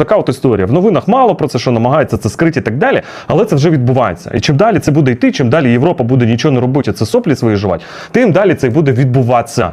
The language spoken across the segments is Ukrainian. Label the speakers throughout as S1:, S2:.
S1: Отака от історія. В новинах мало про це, що намагаються це скрити і так далі, але це вже відбувається. І чим далі це буде йти, чим далі Європа буде нічого не робити, а це соплі свої жувати, тим далі це буде відбуватися.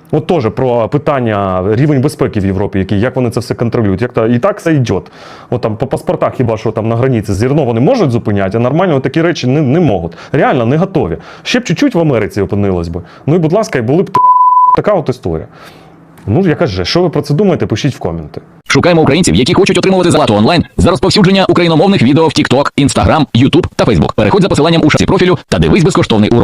S1: От теж про питання рівень безпеки в Європі, який, як вони це все контролюють. Як то, і так все йде. От там по паспортах хіба що там на границі зерно вони можуть зупиняти, а нормально такі речі не, не можуть. Реально не готові. Ще б чуть-чуть в Америці опинилось би. Ну і будь ласка, і були б така от історія. Ну, я кажу, що ви про це думаєте, пишіть в коменти.
S2: Шукаємо українців, які хочуть отримувати залату онлайн за розповсюдження україномовних відео в TikTok, Instagram, YouTube та Facebook. Переходь за посиланням у шапці профілю та дивись безкоштовний урок.